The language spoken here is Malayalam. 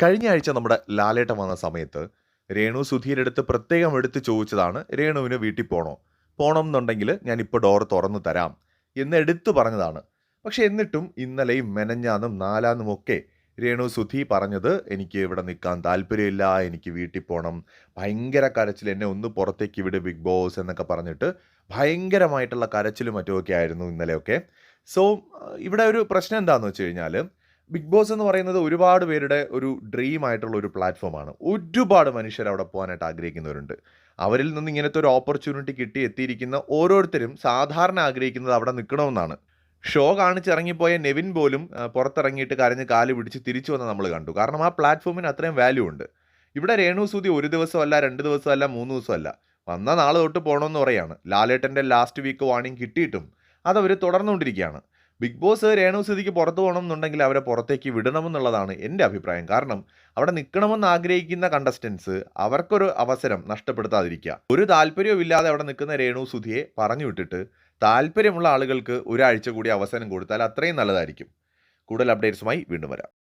കഴിഞ്ഞ ആഴ്ച നമ്മുടെ ലാലേട്ടൻ വന്ന സമയത്ത് രേണു സുധീരെടുത്ത് പ്രത്യേകം എടുത്ത് ചോദിച്ചതാണ് രേണുവിന് വീട്ടിൽ പോകണോ പോകണം എന്നുണ്ടെങ്കിൽ ഞാനിപ്പോൾ ഡോർ തുറന്നു തരാം എന്ന് എടുത്തു പറഞ്ഞതാണ്. പക്ഷെ എന്നിട്ടും ഇന്നലെയും മെനഞ്ഞാന്നും നാലാന്നും ഒക്കെ രേണു സുധി പറഞ്ഞത് എനിക്ക് ഇവിടെ നിൽക്കാൻ താല്പര്യമില്ല എനിക്ക് വീട്ടിൽ പോകണം ഭയങ്കര കരച്ചിൽ എന്നെ ഒന്ന് പുറത്തേക്ക് വിട് ബിഗ് ബോസ് എന്നൊക്കെ പറഞ്ഞിട്ട് ഭയങ്കരമായിട്ടുള്ള കരച്ചിലും മറ്റുമൊക്കെ ആയിരുന്നു ഇന്നലെയൊക്കെ. സോ ഇവിടെ ഒരു പ്രശ്നം എന്താണെന്ന് വെച്ച് കഴിഞ്ഞാൽ ബിഗ് ബോസ് എന്ന് പറയുന്നത് ഒരുപാട് പേരുടെ ഒരു ഡ്രീം ആയിട്ടുള്ള ഒരു പ്ലാറ്റ്ഫോമാണ് ഒരുപാട് മനുഷ്യർ അവിടെ പോകാനായിട്ട് ആഗ്രഹിക്കുന്നവരുണ്ട്. അവരിൽ നിന്ന് ഇങ്ങനത്തെ ഒരു ഓപ്പർച്യൂണിറ്റി കിട്ടി എത്തിയിരിക്കുന്ന ഓരോരുത്തരും സാധാരണ ആഗ്രഹിക്കുന്നത് അവിടെ നിൽക്കണമെന്നാണ്. ഷോ കാണിച്ചിറങ്ങിപ്പോയ നെവിൻ പോലും പുറത്തിറങ്ങിയിട്ട് കരഞ്ഞ് കാൽ പിടിച്ച് തിരിച്ചു വന്ന് നമ്മൾ കണ്ടു. കാരണം ആ പ്ലാറ്റ്ഫോമിന് അത്രയും വാല്യൂ ഉണ്ട്. ഇവിടെ രേണു സൂതി ഒരു ദിവസമല്ല രണ്ട് ദിവസമല്ല മൂന്ന് ദിവസമല്ല. വന്ന നാളെ തൊട്ട് പോകണമെന്ന് പറയാണ്. ലാലേട്ടന്റെ ലാസ്റ്റ് വീക്ക് വാണിംഗ് കിട്ടിയിട്ടും അതവർ തുടർന്നുകൊണ്ടിരിക്കുകയാണ്. ബിഗ് ബോസ് രേണു സിതിക്ക് പുറത്തു പോകണം എന്നുണ്ടെങ്കിൽ അവരെ പുറത്തേക്ക് വിടണമെന്നുള്ളതാണ് എന്റെ അഭിപ്രായം. കാരണം അവിടെ നിൽക്കണമെന്ന് ആഗ്രഹിക്കുന്ന കണ്ടസ്റ്റൻസ് അവർക്കൊരു അവസരം നഷ്ടപ്പെടുത്താതിരിക്കുക. ഒരു താല്പര്യവും ഇല്ലാതെ അവിടെ നിൽക്കുന്ന രേണു സുധിയെ പറഞ്ഞു വിട്ടിട്ട് താല്പര്യമുള്ള ആളുകൾക്ക് ഒരാഴ്ച കൂടി അവസരം കൊടുത്താൽ അത്രയും നല്ലതായിരിക്കും. കൂടുതൽ അപ്ഡേറ്റ്സുമായി വീണ്ടും വരാം.